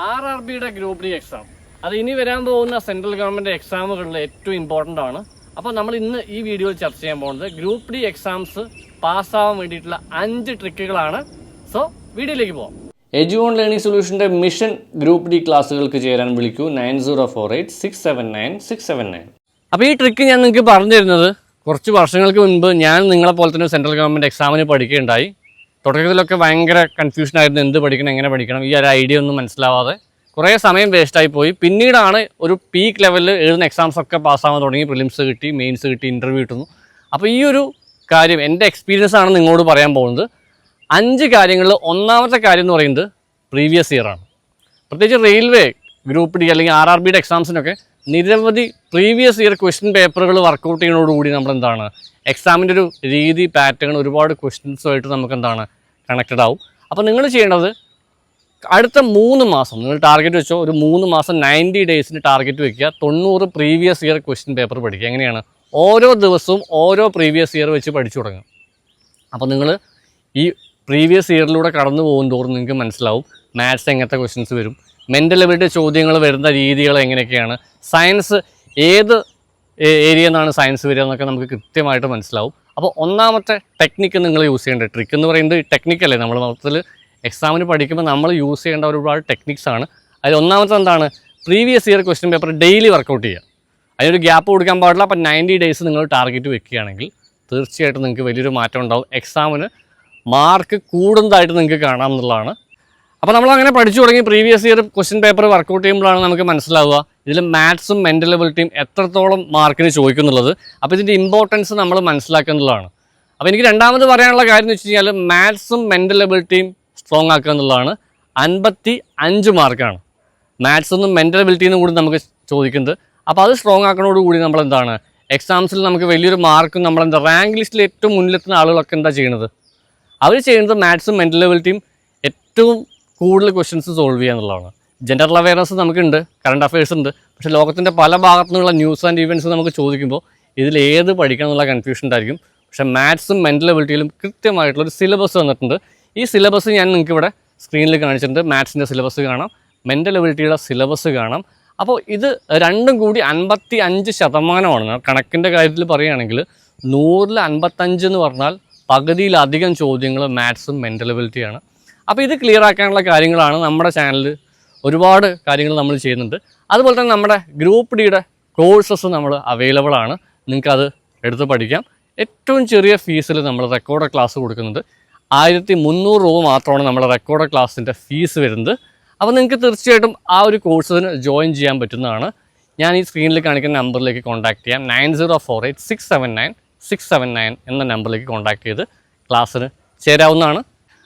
R R ബിയുടെ group D exam. അത് ഇനി വരാൻ പോകുന്ന സെൻട്രൽ ഗവൺമെന്റ് എക്സാമുകളിൽ ഏറ്റവും ഇമ്പോർട്ടന്റ് ആണ്. അപ്പോൾ നമ്മൾ ഇന്ന് ഈ വീഡിയോയിൽ ചർച്ച ചെയ്യാൻ പോകുന്നത് ഗ്രൂപ്പ് ഡി എക്സാംസ് പാസ്സാവാൻ വേണ്ടിയിട്ടുള്ള അഞ്ച് ട്രിക്കുകളാണ്. സോ വീഡിയോയിലേക്ക് പോകാം എജു ഓൺ ലേണിംഗ് സൊല്യൂഷന്റെ മിഷൻ ഗ്രൂപ്പ് ഡി ക്ലാസ്സുകൾക്ക് ചേരാൻ വിളിക്കൂ. Nine zero four eight six seven nine six seven nine. അപ്പോൾ ഈ ട്രിക്ക് ഞാൻ നിങ്ങൾക്ക് പറഞ്ഞു തരുന്നത് കുറച്ച് വർഷങ്ങൾക്ക് മുൻപ് ഞാൻ നിങ്ങളെ പോലെ തന്നെ സെൻട്രൽ ഗവൺമെന്റ് എക്സാമിന് പഠിക്കുകയുണ്ടായി. തുടക്കത്തിലൊക്കെ ഭയങ്കര കൺഫ്യൂഷൻ ആയിരുന്നു എന്ത് പഠിക്കണം എങ്ങനെ പഠിക്കണം. ഈ ഒരു ഐഡിയ ഒന്നും മനസ്സിലാവാതെ കുറേ സമയം വേസ്റ്റായി പോയി. പിന്നീടാണ് ഒരു പീക്ക് ലെവലിൽ എഴുതുന്ന എക്സാംസ് ഒക്കെ പാസ്സാവാൻ തുടങ്ങി. പ്രിലിംസ് കിട്ടി മെയിൻസ് കിട്ടി ഇന്റർവ്യൂ കിട്ടുന്നു. അപ്പോൾ ഈ ഒരു കാര്യം എന്റെ എക്സ്പീരിയൻസ് ആണ് നിങ്ങളോട് പറയാൻ പോകുന്നത്. അഞ്ച് കാര്യങ്ങളിൽ ഒന്നാമത്തെ കാര്യം എന്ന് പറയുന്നത് പ്രീവിയസ് ഇയറാണ് പ്രത്യേകിച്ച് റെയിൽവേ ഗ്രൂപ്പ് ഡി അല്ലെങ്കിൽ ആർ ആർ ബിയുടെ എക്സാംസിനൊക്കെ നിരവധി പ്രീവിയസ് ഇയർ ക്വസ്റ്റ്യൻ പേപ്പറുകൾ വർക്കൗട്ട് ചെയ്യുന്നതോടുകൂടി നമ്മൾ എന്താണ് എക്സാമിന്റെ ഒരു രീതി പാറ്റേൺ ഒരുപാട് ക്വസ്റ്റ്യൻസുമായിട്ട് നമുക്ക് എന്താണ് കണക്റ്റഡ് ആവും. അപ്പോൾ നിങ്ങൾ ചെയ്യേണ്ടത് അടുത്ത മൂന്ന് മാസം നിങ്ങൾ ടാർഗറ്റ് വെച്ചോ ഒരു മൂന്ന് മാസം നയന്റി ഡേയ്സിന് ടാർഗറ്റ് വെക്കുക. തൊണ്ണൂറ് പ്രീവിയസ് ഇയർ ക്വസ്റ്റ്യൻ പേപ്പർ പഠിക്കുക. എങ്ങനെയാണ്? ഓരോ ദിവസവും ഓരോ പ്രീവിയസ് ഇയർ വെച്ച് പഠിച്ചു തുടങ്ങും അപ്പോൾ നിങ്ങൾ ഈ പ്രീവിയസ് ഇയറിലൂടെ കടന്നു പോകും തോറും നിങ്ങൾക്ക് മനസ്സിലാവും. മാത്സ് എങ്ങനത്തെ ക്വസ്റ്റ്യൻസ് വരും. മെന്റൽ എബിലിറ്റി ചോദ്യങ്ങൾ വരുന്ന രീതികൾ എങ്ങനെയൊക്കെയാണ്? സയൻസ് ഏത് ഏരിയ നിന്നാണ് സയൻസ് വരിക എന്നൊക്കെ നമുക്ക് കൃത്യമായിട്ട് മനസ്സിലാവും. അപ്പോൾ ഒന്നാമത്തെ ടെക്നിക്ക് നിങ്ങൾ യൂസ് ചെയ്യേണ്ട ട്രിക്ക് എന്ന് പറയുന്നത് ടെക്നിക്കല്ലേ നമ്മൾ മൊത്തത്തിൽ എക്സാമിന് പഠിക്കുമ്പോൾ നമ്മൾ യൂസ് ചെയ്യേണ്ട ഒരുപാട് ടെക്നിക്സ് ആണ്. അതിൽ ഒന്നാമത്തെ എന്താണ്? Previous year question paper daily work out ചെയ്യുക. അതിനൊരു ഗ്യാപ്പ് കൊടുക്കാൻ പാടില്ല. അപ്പോൾ നയന്റി ഡേയ്സ് നിങ്ങൾ ടാർഗറ്റ് വെക്കുകയാണെങ്കിൽ തീർച്ചയായിട്ടും നിങ്ങൾക്ക് വലിയൊരു മാറ്റം ഉണ്ടാവും. എക്സാമിന് മാർക്ക് കൂടുന്നതായിട്ട് നിങ്ങൾക്ക് കാണാം എന്നുള്ളതാണ് അപ്പോൾ നമ്മൾ അങ്ങനെ പഠിച്ചു തുടങ്ങി previous year question paper work out ചെയ്യുമ്പോഴാണ് നമുക്ക് മനസ്സിലാവുക ഇതിൽ മാത്സും മെന്റൽ എബിലിറ്റിയും എത്രത്തോളം മാർക്കിന് ചോദിക്കുന്നുള്ളത്. അപ്പോൾ ഇതിന്റെ ഇമ്പോർട്ടൻസ് നമ്മൾ മനസ്സിലാക്കുന്നതാണ് അപ്പോൾ എനിക്ക് രണ്ടാമത് പറയാനുള്ള കാര്യം എന്ന് വെച്ച് കഴിഞ്ഞാൽ മാത്സും മെന്റൽ എബിലിറ്റിയും സ്ട്രോങ് ആക്കുക എന്നുള്ളതാണ്. അൻപത്തി അഞ്ച് മാർക്കാണ് മാത്സ് മെന്റൽ എബിലിറ്റിന്നും കൂടി നമുക്ക് ചോദിക്കുന്നത്. അപ്പോൾ അത് സ്ട്രോങ് ആക്കണോടുകൂടി നമ്മൾ എന്താണ്? എക്സാംസിൽ നമുക്ക് വലിയൊരു മാർക്കും നമ്മളെന്താ റാങ്ക് ലിസ്റ്റിൽ ഏറ്റവും മുന്നിലെത്തുന്ന ആളുകളൊക്കെ എന്താ ചെയ്യുന്നത്? അവർ ചെയ്യുന്നത് മാത്സും മെന്റൽ എബിലിറ്റിയും ഏറ്റവും കൂടുതൽ ക്വസ്റ്റ്യൻസ് സോൾവ് ചെയ്യുക എന്നുള്ളതാണ്. ജനറൽ അവയർനെസ് നമുക്കുണ്ട് കറണ്ട് അഫയേഴ്സ് ഉണ്ട്. പക്ഷേ ലോകത്തിന്റെ പല ഭാഗത്തു നിന്നുള്ള ന്യൂസ് ആൻഡ് ഇവന്റ്സ് നമുക്ക് ചോദിക്കുമ്പോൾ ഇതിൽ ഏത് പഠിക്കണം എന്നുള്ള കൺഫ്യൂഷൻ ഉണ്ടായിരിക്കും. പക്ഷേ മാത്സും മെന്റൽ എബിലിറ്റിയിലും കൃത്യമായിട്ടുള്ളൊരു സിലബസ് വന്നിട്ടുണ്ട്. ഈ സിലബസ് ഞാൻ നിങ്ങൾക്ക് ഇവിടെ സ്ക്രീനിൽ കാണിച്ചിട്ടുണ്ട്. മാത്സിന്റെ സിലബസ് കാണാം മെന്റൽ എബിലിറ്റിയുടെ സിലബസ് കാണാം. അപ്പോൾ ഇത് രണ്ടും കൂടി അൻപത്തി അഞ്ച് ശതമാനമാണ് കണക്കിന്റെ കാര്യത്തിൽ പറയുകയാണെങ്കിൽ നൂറിൽ അൻപത്തഞ്ച് എന്ന് പറഞ്ഞാൽ പകുതിയിലധികം ചോദ്യങ്ങൾ മാത്സും മെന്റൽ എബിലിറ്റിയാണ് അപ്പോൾ ഇത് ക്ലിയർ ആക്കാനുള്ള കാര്യങ്ങളാണ് നമ്മുടെ ചാനലിൽ ഒരുപാട് കാര്യങ്ങൾ നമ്മൾ ചെയ്യുന്നുണ്ട്. അതുപോലെ തന്നെ നമ്മുടെ ഗ്രൂപ്പ് ഡിയുടെ കോഴ്സസ് നമ്മൾ അവൈലബിൾ ആണ്. നിങ്ങൾക്കത് എടുത്ത് പഠിക്കാം. ഏറ്റവും ചെറിയ ഫീസിൽ നമ്മൾ റെക്കോർഡ് ക്ലാസ് കൊടുക്കുന്നുണ്ട്. ആയിരത്തി മുന്നൂറ് രൂപ മാത്രമാണ് നമ്മുടെ റെക്കോർഡ് ക്ലാസ്സിന്റെ ഫീസ് വരുന്നത്. അപ്പോൾ നിങ്ങൾക്ക് തീർച്ചയായിട്ടും ആ ഒരു കോഴ്സിന് ജോയിൻ ചെയ്യാൻ പറ്റുന്നതാണ്. ഞാൻ ഈ സ്ക്രീനിൽ കാണിക്കുന്ന നമ്പറിലേക്ക് കോൺടാക്ട് ചെയ്യാം. Nine zero four eight six seven nine six seven nine എന്ന നമ്പറിലേക്ക് കോൺടാക്ട് ചെയ്ത് ക്ലാസ്സിന് ചേരാവുന്നതാണ്.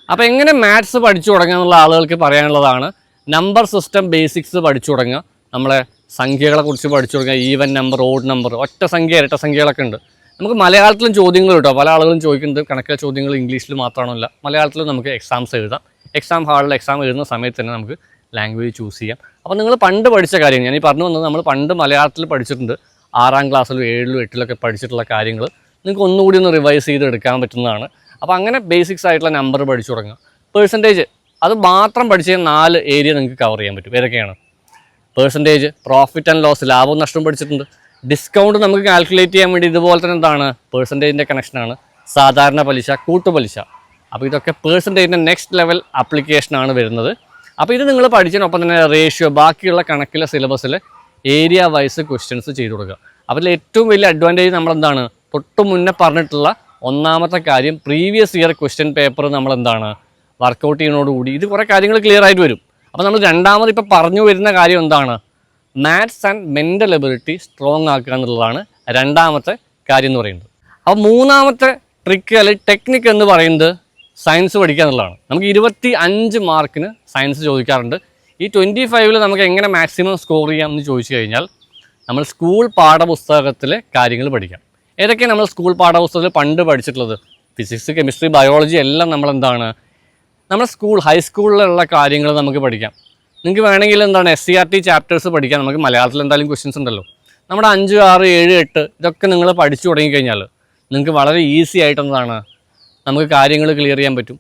അപ്പോൾ എങ്ങനെ മാത്സ് പഠിച്ചു തുടങ്ങുക എന്നുള്ള ആളുകൾക്ക് പറയാനുള്ളതാണ്. നമ്പർ സിസ്റ്റം ബേസിക്സ് പഠിച്ചു തുടങ്ങുക. നമ്മളെ സംഖ്യകളെ കുറിച്ച് പഠിച്ചു തുടങ്ങുക. ഈവൻ നമ്പർ ഓഡ് നമ്പർ ഒറ്റ സംഖ്യ ഇരട്ട സംഖ്യകളൊക്കെ ഉണ്ട്. നമുക്ക് മലയാളത്തിലും ചോദ്യങ്ങൾ കിട്ടും. പല ആളുകളും ചോദിക്കുന്നത് കണക്കിലെ ചോദ്യങ്ങൾ ഇംഗ്ലീഷിൽ മാത്രമാണല്ല. മലയാളത്തിലും നമുക്ക് എക്സാംസ് എഴുതാം. എക്സാം ഹാളിൽ എക്സാം എഴുതുന്ന സമയത്ത് തന്നെ നമുക്ക് ലാംഗ്വേജ് ചൂസ് ചെയ്യാം. അപ്പോൾ നിങ്ങൾ പണ്ട് പഠിച്ച കാര്യം ഞാൻ ഈ പറഞ്ഞു വന്നത് നമ്മൾ പണ്ട് മലയാളത്തിൽ പഠിച്ചിട്ടുണ്ട്. ആറാം ക്ലാസ്സിലും ഏഴിലും എട്ടിലൊക്കെ പഠിച്ചിട്ടുള്ള കാര്യങ്ങൾ. നിങ്ങൾക്ക് ഒന്നുകൂടി ഒന്ന് റിവൈസ് ചെയ്ത് എടുക്കാൻ പറ്റുന്നതാണ്. അപ്പോൾ അങ്ങനെ ബേസിക്സ് ആയിട്ടുള്ള നമ്പർ പഠിച്ചു തുടങ്ങുക പേഴ്സന്റേജ് അത് മാത്രം പഠിച്ച് നാല് ഏരിയ നിങ്ങൾക്ക് കവർ ചെയ്യാൻ പറ്റും. ഏതൊക്കെയാണ്? പേഴ്സന്റേജ് പ്രോഫിറ്റ് ആൻഡ് ലോസ് ലാഭവും നഷ്ടവും പഠിച്ചിട്ടുണ്ട്. ഡിസ്കൗണ്ട് നമുക്ക് കാൽക്കുലേറ്റ് ചെയ്യാൻ വേണ്ടി ഇതുപോലെ തന്നെ എന്താണ്? പേഴ്സന്റേജിന്റെ കണക്ഷനാണ് സാധാരണ പലിശ കൂട്ടുപലിശ അപ്പോൾ ഇതൊക്കെ പേഴ്സന്റേജിന്റെ നെക്സ്റ്റ് ലെവൽ ആപ്ലിക്കേഷനാണ് വരുന്നത്. അപ്പോൾ ഇത് നിങ്ങൾ പഠിച്ചതിനൊപ്പം തന്നെ റേഷ്യോ ബാക്കിയുള്ള കണക്കിലെ സിലബസിൽ ഏരിയ വൈസ് ക്വസ്റ്റ്യൻസ് ചെയ്തു കൊടുക്കുക. അപ്പോൾ ഏറ്റവും വലിയ അഡ്വാന്റേജ് നമ്മളെന്താണ്? തൊട്ട് മുന്നേ പറഞ്ഞിട്ടുള്ള ഒന്നാമത്തെ കാര്യം പ്രീവിയസ് ഇയർ ക്വസ്റ്റ്യൻ പേപ്പർ നമ്മൾ എന്താണ് വർക്കൗട്ട് ചെയ്യുന്നതോടുകൂടി ഇത് കുറേ കാര്യങ്ങൾ ക്ലിയർ ആയിട്ട് വരും. അപ്പോൾ നമ്മൾ രണ്ടാമത് ഇപ്പോൾ പറഞ്ഞു വരുന്ന കാര്യം എന്താണ്? Maths and mental ability strong ആക്കുക എന്നുള്ളതാണ് രണ്ടാമത്തെ കാര്യം എന്ന് പറയുന്നത്. അപ്പോൾ മൂന്നാമത്തെ ട്രിക്ക് അല്ലെങ്കിൽ ടെക്നിക്ക് എന്ന് പറയുന്നത് സയൻസ് പഠിക്കുക എന്നുള്ളതാണ്. നമുക്ക് ഇരുപത്തി അഞ്ച് മാർക്കിന് സയൻസ് ചോദിക്കാറുണ്ട്. ഈ ട്വന്റി ഫൈവിൽ നമുക്ക് എങ്ങനെ മാക്സിമം സ്കോർ ചെയ്യാം എന്ന് ചോദിച്ചു കഴിഞ്ഞാൽ നമ്മൾ സ്കൂൾ പാഠപുസ്തകത്തിലെ കാര്യങ്ങൾ പഠിക്കാം. ഏതൊക്കെയാണ് നമ്മൾ സ്കൂൾ പാഠപുസ്തകത്തിൽ പണ്ട് പഠിച്ചിട്ടുള്ളത്? ഫിസിക്സ് കെമിസ്ട്രി ബയോളജി എല്ലാം നമ്മൾ എന്താണ്? നമ്മുടെ സ്കൂൾ ഹൈസ്കൂളിലുള്ള കാര്യങ്ങൾ നമുക്ക് പഠിക്കാം. നിങ്ങൾക്ക് വേണമെങ്കിൽ എന്താണ് S C R T chapters പഠിക്കാം. നമുക്ക് മലയാളത്തിൽ എന്തായാലും ക്വസ്റ്റ്യൻസ് ഉണ്ടല്ലോ. നമ്മുടെ അഞ്ച് ആറ് ഏഴ് എട്ട് ഇതൊക്കെ നിങ്ങൾ പഠിച്ചു തുടങ്ങിക്കഴിഞ്ഞാൽ നിങ്ങൾക്ക് വളരെ ഈസി ആയിട്ട് എന്താണ്? നമുക്ക് കാര്യങ്ങൾ ക്ലിയർ ചെയ്യാൻ പറ്റും.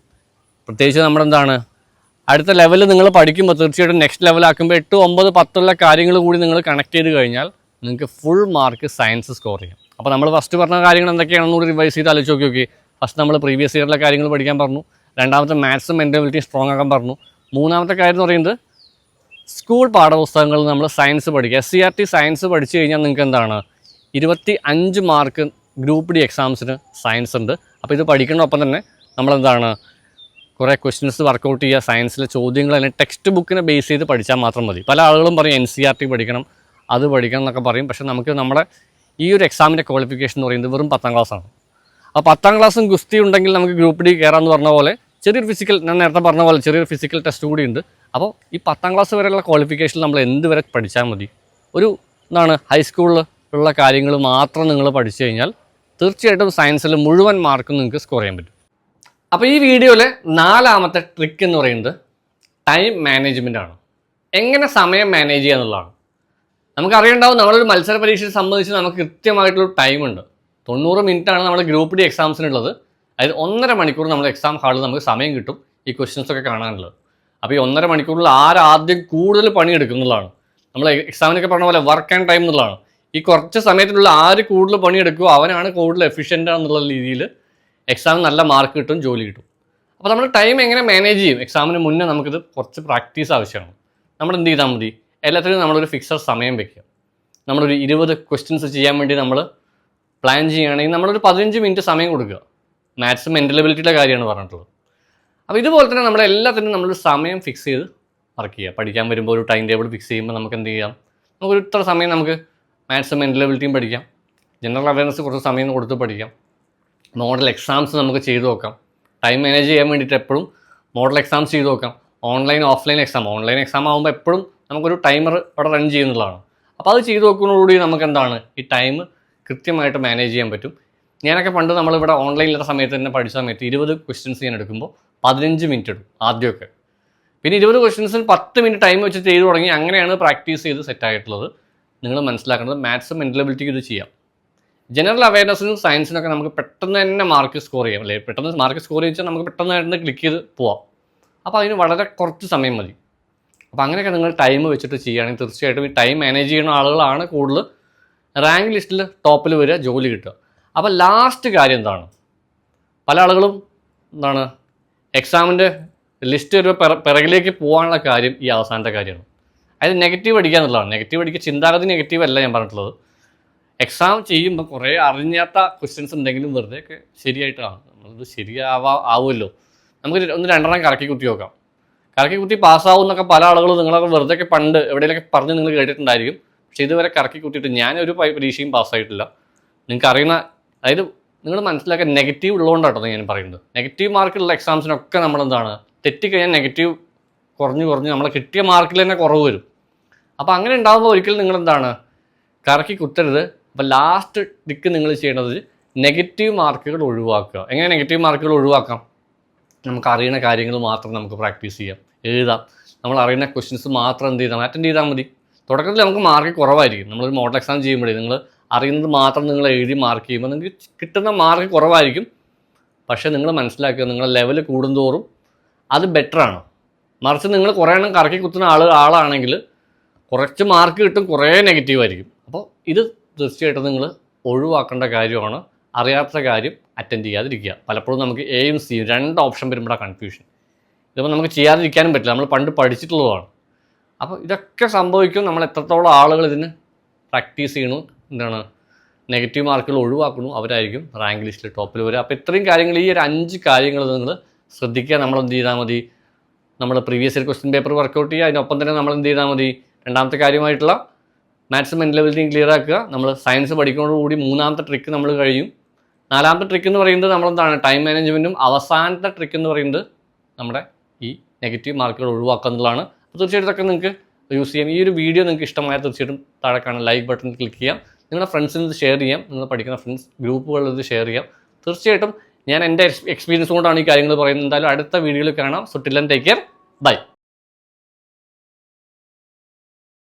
പ്രത്യേകിച്ച് നമ്മുടെ എന്താണ്? അടുത്ത ലെവലിൽ നിങ്ങൾ പഠിക്കുമ്പോൾ തീർച്ചയായിട്ടും നെക്സ്റ്റ് ലെവലാക്കുമ്പോൾ എട്ട് ഒമ്പത് പത്തുള്ള കാര്യങ്ങൾ കൂടി നിങ്ങൾ കണക്ട് ചെയ്ത് കഴിഞ്ഞാൽ നിങ്ങൾക്ക് ഫുൾ മാർക്ക് സയൻസ് സ്കോർ ചെയ്യാം. അപ്പോൾ നമ്മൾ ഫസ്റ്റ് പറഞ്ഞ കാര്യങ്ങൾ എന്തൊക്കെയാണെന്ന് കൂടി റിവൈസ് ചെയ്ത് ആലോചിച്ച് നോക്കി ഫസ്റ്റ് നമ്മൾ പ്രീവിയസ് ഇയറിലെ കാര്യങ്ങൾ പഠിക്കാൻ പറഞ്ഞു. രണ്ടാമത്തെ മാത്സും മെന്റബിലിറ്റി സ്ട്രോങ് ആക്കാൻ പറഞ്ഞു. മൂന്നാമത്തെ കാര്യം എന്ന് പറയുന്നത് സ്കൂൾ പാഠപുസ്തകങ്ങളിൽ നമ്മൾ സയൻസ് പഠിക്കുക. S C R T science പഠിച്ചു കഴിഞ്ഞാൽ നിങ്ങൾക്ക് എന്താണ്? ഇരുപത്തി അഞ്ച് മാർക്ക് ഗ്രൂപ്പ് ഡി എക്സാംസിന് സയൻസ് ഉണ്ട്. അപ്പോൾ ഇത് പഠിക്കുന്നതിനൊപ്പം തന്നെ നമ്മളെന്താണ് കുറേ ക്വസ്റ്റ്യൻസ് വർക്കൗട്ട് ചെയ്യുക സയൻസിലെ ചോദ്യങ്ങൾ തന്നെ ടെക്സ്റ്റ് ബുക്കിനെ ബേസ് ചെയ്ത് പഠിച്ചാൽ മാത്രം മതി. പല ആളുകളും പറയും എൻ സി ആർ ടി പഠിക്കണം അത് പഠിക്കണം എന്നൊക്കെ പറയും. പക്ഷേ നമുക്ക് നമ്മുടെ ഈ ഒരു എക്സാമിന്റെ ക്വാളിഫിക്കേഷൻ എന്ന് പറയുന്നത് വെറും പത്താം ക്ലാസ്സാണ് ആ പത്താം ക്ലാസ്സും ഗുസ്തി ഉണ്ടെങ്കിൽ നമുക്ക് ഗ്രൂപ്പ് ഡി കയറാമെന്ന് പറഞ്ഞ പോലെ ചെറിയൊരു ഫിസിക്കൽ ഞാൻ നേരത്തെ പറഞ്ഞ പോലെ ചെറിയൊരു ഫിസിക്കൽ ടെസ്റ്റ് കൂടി ഉണ്ട്. അപ്പോൾ ഈ പത്താം ക്ലാസ് വരെയുള്ള ക്വാളിഫിക്കേഷൻ നമ്മൾ എന്ത് വരെ പഠിച്ചാൽ മതി? ഒരു എന്താണ് ഹൈസ്കൂളിൽ ഉള്ള കാര്യങ്ങൾ മാത്രം നിങ്ങൾ പഠിച്ചു കഴിഞ്ഞാൽ തീർച്ചയായിട്ടും സയൻസിൽ മുഴുവൻ മാർക്കും നിങ്ങൾക്ക് സ്കോർ ചെയ്യാൻ പറ്റും. അപ്പോൾ ഈ വീഡിയോയിലെ നാലാമത്തെ ട്രിക്ക് എന്ന് പറയുന്നത് ടൈം മാനേജ്മെന്റ് ആണ്. എങ്ങനെ സമയം മാനേജ് ചെയ്യുക എന്നുള്ളതാണ് നമുക്കറിയണ്ടാവും നമ്മളൊരു മത്സര പരീക്ഷയെ സംബന്ധിച്ച് നമുക്ക് കൃത്യമായിട്ടുള്ള ടൈമുണ്ട്. തൊണ്ണൂറ് മിനിറ്റ് ആണ് നമ്മുടെ ഗ്രൂപ്പ് ഡി എക്സാംസിനുള്ളത്. അതായത് ഒന്നര മണിക്കൂർ നമ്മൾ എക്സാം ഹാളിൽ നമുക്ക് സമയം കിട്ടും ഈ ക്വസ്റ്റ്യൻസ് ഒക്കെ കാണാനുള്ളത്. അപ്പോൾ ഈ ഒന്നര മണിക്കൂറിൽ ആരാദ്യം കൂടുതൽ പണിയെടുക്കുന്നതാണ് നമ്മൾ എക്സാമിനൊക്കെ പറഞ്ഞ പോലെ വർക്ക് ആൻഡ് ടൈം എന്നുള്ളതാണ്. ഈ കുറച്ച് സമയത്തിനുള്ള ആര് കൂടുതൽ പണിയെടുക്കുമോ അവനാണ് കൂടുതൽ എഫിഷ്യന്റ് എന്നുള്ള രീതിയിൽ എക്സാം നല്ല മാർക്ക് കിട്ടും ജോലി കിട്ടും. അപ്പോൾ നമ്മൾ ടൈം എങ്ങനെ മാനേജ് ചെയ്യും? എക്സാമിന് മുന്നേ നമുക്കിത് കുറച്ച് പ്രാക്ടീസ് ആവശ്യമാണ്. നമ്മൾ എന്ത് ചെയ്താൽ മതി? എല്ലാത്തിനും നമ്മളൊരു ഫിക്സഡ് സമയം വെക്കുക നമ്മളൊരു ഇരുപത് ക്വസ്റ്റ്യൻസ് ചെയ്യാൻ വേണ്ടി നമ്മൾ പ്ലാൻ ചെയ്യുകയാണെങ്കിൽ നമ്മളൊരു പതിനഞ്ച് മിനിറ്റ് സമയം കൊടുക്കുക. മാത്സ് മെന്റൽ എബിലിറ്റിയുടെ കാര്യമാണ് പറഞ്ഞിട്ടുള്ളത്. അപ്പോൾ ഇതുപോലെ തന്നെ നമ്മൾ എല്ലാത്തിനും നമ്മളൊരു സമയം ഫിക്സ് ചെയ്ത് വർക്ക് ചെയ്യുക. പഠിക്കാൻ വരുമ്പോൾ ഒരു ടൈം ടേബിൾ ഫിക്സ് ചെയ്യുമ്പോൾ നമുക്ക് എന്ത് ചെയ്യാം? നമുക്കൊരു ഇത്ര സമയം നമുക്ക് മാത്സ് മെന്റൽ എബിലിറ്റിയും പഠിക്കാം. ജനറൽ അവയർനെസ് കുറച്ച് സമയം കൊടുത്ത് പഠിക്കാം. മോഡൽ എക്സാംസ് നമുക്ക് ചെയ്തു നോക്കാം. ടൈം മാനേജ് ചെയ്യാൻ വേണ്ടിയിട്ട് എപ്പോഴും മോഡൽ എക്സാംസ് ചെയ്ത് നോക്കാം. Online offline exam online exam ആകുമ്പോൾ എപ്പോഴും നമുക്കൊരു ടൈമർ അവിടെ റൺ ചെയ്യുന്നതാണ് അപ്പോൾ അത് ചെയ്ത് നോക്കുന്നതോടുകൂടി നമുക്ക് എന്താണ് ഈ ടൈം കൃത്യമായിട്ട് മാനേജ് ചെയ്യാൻ പറ്റും. ഞാനൊക്കെ പണ്ട് നമ്മളിവിടെ ഓൺലൈനിലുള്ള സമയത്ത് തന്നെ പഠിച്ച സമയത്ത് ഇരുപത് ക്വസ്റ്റ്യൻസ് ഞാൻ എടുക്കുമ്പോൾ പതിനഞ്ച് മിനിറ്റ് എടുക്കും ആദ്യമൊക്കെ. പിന്നെ ഇരുപത് ക്വസ്റ്റ്യൻസിന് പത്ത് മിനിറ്റ് ടൈം വെച്ച് ചെയ്തു തുടങ്ങി അങ്ങനെയാണ് പ്രാക്ടീസ് ചെയ്ത് സെറ്റായിട്ടുള്ളത് നിങ്ങൾ മനസ്സിലാക്കേണ്ടത് മാത്സ് മെന്റൽ എബിലിറ്റിക്ക് ഇത് ചെയ്യാം. ജനറൽ അവയർനെസ്സിനും സയൻസിനൊക്കെ നമുക്ക് പെട്ടെന്ന് തന്നെ മാർക്ക് സ്കോർ ചെയ്യാം. അല്ലേ? പെട്ടെന്ന് മാർക്ക് സ്കോർ ചെയ്താൽ നമുക്ക് പെട്ടെന്ന് തന്നെ ക്ലിക്ക് ചെയ്ത് പോവാം. അപ്പോൾ അതിന് വളരെ കുറച്ച് സമയം മതി. അപ്പോൾ അങ്ങനെയൊക്കെ നിങ്ങൾ ടൈം വെച്ചിട്ട് ചെയ്യുകയാണെങ്കിൽ തീർച്ചയായിട്ടും ഈ ടൈം മാനേജ് ചെയ്യുന്ന ആളുകളാണ് കൂടുതൽ റാങ്ക് ലിസ്റ്റിൽ ടോപ്പിൽ വരിക ജോലി കിട്ടുക. അപ്പോൾ ലാസ്റ്റ് കാര്യം എന്താണ്? പല ആളുകളും എന്താണ്? എക്സാമിന്റെ ലിസ്റ്റ് ഒരു പിറ- പിറകിലേക്ക് പോകാനുള്ള കാര്യം ഈ അവസാനത്തെ കാര്യമാണ്. അതായത് നെഗറ്റീവ് അടിക്കുക എന്നുള്ളതാണ്. നെഗറ്റീവ് അടിക്കുക ചിന്താഗതി നെഗറ്റീവ് അല്ല ഞാൻ പറഞ്ഞിട്ടുള്ളത്. എക്സാം ചെയ്യുമ്പോൾ കുറേ അറിഞ്ഞാത്ത ക്വസ്റ്റ്യൻസ് ഉണ്ടെങ്കിലും വെറുതെ ഒക്കെ ശരിയായിട്ടാണ് നമ്മളത് ശരിയാവാ ആവുമല്ലോ. നമുക്ക് ഒന്ന് രണ്ടെണ്ണം കറക്കി കുത്തി നോക്കാം. കറക്കി കുത്തി പാസ്സാവും എന്നൊക്കെ പല ആളുകളും നിങ്ങളൊക്കെ വെറുതെ ഒക്കെ പണ്ട് എവിടെയെങ്കിലൊക്കെ പറഞ്ഞ് നിങ്ങൾ കേട്ടിട്ടുണ്ടായിരിക്കും. പക്ഷെ ഇതുവരെ കറക്കി കുത്തിയിട്ട് ഞാനൊരു പരീക്ഷയും പാസ്സായിട്ടില്ല. നിങ്ങൾക്ക് അറിയുന്ന അതായത് നിങ്ങൾ മനസ്സിലാക്കാൻ നെഗറ്റീവ് ഉള്ളതുകൊണ്ടാട്ടോ ഞാൻ പറയുന്നത്. നെഗറ്റീവ് മാർക്കുള്ള എക്സാംസിനൊക്കെ നമ്മളെന്താണ് തെറ്റിക്കഴിഞ്ഞാൽ നെഗറ്റീവ് കുറഞ്ഞ് കുറഞ്ഞ് നമ്മളെ കിട്ടിയ മാർക്കിൽ തന്നെ കുറവ് വരും. അപ്പോൾ അങ്ങനെ ഉണ്ടാകുമ്പോൾ ഒരിക്കലും നിങ്ങൾ എന്താണ് കറക്കി കുത്തരുത്. അപ്പോൾ ലാസ്റ്റ് ടിക്ക് നിങ്ങൾ ചെയ്യേണ്ടത് നെഗറ്റീവ് മാർക്കുകൾ ഒഴിവാക്കുക. എങ്ങനെ നെഗറ്റീവ് മാർക്കുകൾ ഒഴിവാക്കാം? നമുക്ക് അറിയുന്ന കാര്യങ്ങൾ മാത്രം നമുക്ക് പ്രാക്ടീസ് ചെയ്യാം എഴുതാം. നമ്മൾ അറിയുന്ന ക്വസ്റ്റ്യൻസ് മാത്രം എന്ത് ചെയ്താൽ അറ്റൻഡ് ചെയ്താൽ മതി. തുടക്കത്തിൽ നമുക്ക് മാർക്ക് കുറവായിരിക്കും. നമ്മളൊരു മോഡൽ എക്സാം ചെയ്യുമ്പോഴേ നിങ്ങൾ അറിയുന്നത് മാത്രം നിങ്ങൾ എഴുതി മാർക്ക് ചെയ്യുമ്പോൾ നിങ്ങൾക്ക് കിട്ടുന്ന മാർക്ക് കുറവായിരിക്കും. പക്ഷേ നിങ്ങൾ മനസ്സിലാക്കുക നിങ്ങളുടെ ലെവൽ കൂടുന്തോറും അത് ബെറ്ററാണ് മറിച്ച് നിങ്ങൾ കുറേ എണ്ണം കറക്കി കുത്തുന്ന ആൾ ആളാണെങ്കിൽ കുറച്ച് മാർക്ക് കിട്ടും കുറേ നെഗറ്റീവ് ആയിരിക്കും. അപ്പോൾ ഇത് തീർച്ചയായിട്ടും നിങ്ങൾ ഒഴിവാക്കേണ്ട കാര്യമാണ്. അറിയാത്ത കാര്യം അറ്റൻഡ് ചെയ്യാതിരിക്കുക. പലപ്പോഴും നമുക്ക് എയും സിയും രണ്ട് ഓപ്ഷൻ വരുമ്പോഴാണ് കൺഫ്യൂഷൻ ഇതിപ്പോൾ നമുക്ക് ചെയ്യാതിരിക്കാനും പറ്റില്ല. നമ്മൾ പണ്ട് പഠിച്ചിട്ടുള്ളതാണ്. അപ്പോൾ ഇതൊക്കെ സംഭവിക്കും. നമ്മൾ എത്രത്തോളം ആളുകൾ ഇതിന് പ്രാക്ടീസ് ചെയ്യണു എന്താണ് നെഗറ്റീവ് മാർക്കുകൾ ഒഴിവാക്കണു അവരായിരിക്കും റാങ്ക് ലിസ്റ്റിൽ ടോപ്പിൽ വരിക. അപ്പോൾ ഇത്രയും കാര്യങ്ങൾ ഈ ഒരു അഞ്ച് കാര്യങ്ങൾ നിങ്ങൾ ശ്രദ്ധിക്കുക. നമ്മൾ എന്ത് ചെയ്താൽ മതി? നമ്മൾ previous year question paper work out ചെയ്യുക. അതിനൊപ്പം തന്നെ നമ്മൾ എന്ത് ചെയ്താൽ മതി? രണ്ടാമത്തെ കാര്യമായിട്ടുള്ള മാത്സ് മെന്റൽ ലെവലിനെയും ക്ലിയർ ആക്കുക. നമ്മൾ സയൻസ് പഠിക്കുന്നതോടുകൂടി മൂന്നാമത്തെ ട്രിക്ക് നമ്മൾ കഴിയും. നാലാമത്തെ ട്രിക്ക് എന്ന് പറയുന്നത് നമ്മളെന്താണ്? ടൈം മാനേജ്മെന്റും അവസാനത്തെ ട്രിക്ക് എന്ന് പറയുന്നത് നമ്മുടെ ഈ നെഗറ്റീവ് മാർക്കുകൾ ഒഴിവാക്കുക എന്നുള്ളതാണ്. അപ്പോൾ തീർച്ചയായിട്ടും ഇതൊക്കെ നിങ്ങൾക്ക് യൂസ് ചെയ്യാം. ഈ ഒരു വീഡിയോ നിങ്ങൾക്ക് ഇഷ്ടമായ തീർച്ചയായിട്ടും താഴെ കാണാൻ ലൈക്ക് ബട്ടൺ ക്ലിക്ക് ചെയ്യാം. നിങ്ങളുടെ ഫ്രണ്ട്സിന് ഇത് ഷെയർ ചെയ്യാം. നിങ്ങൾ പഠിക്കുന്ന ഫ്രണ്ട്സ് ഗ്രൂപ്പുകളിൽ ഇത് ഷെയർ ചെയ്യാം. തീർച്ചയായിട്ടും ഞാൻ എന്റെ എക്സ്പീരിയൻസ് കൊണ്ടാണ് ഈ കാര്യങ്ങൾ പറയുന്നത്. എന്തായാലും അടുത്ത വീഡിയോയിൽ കാണാം. So take care bye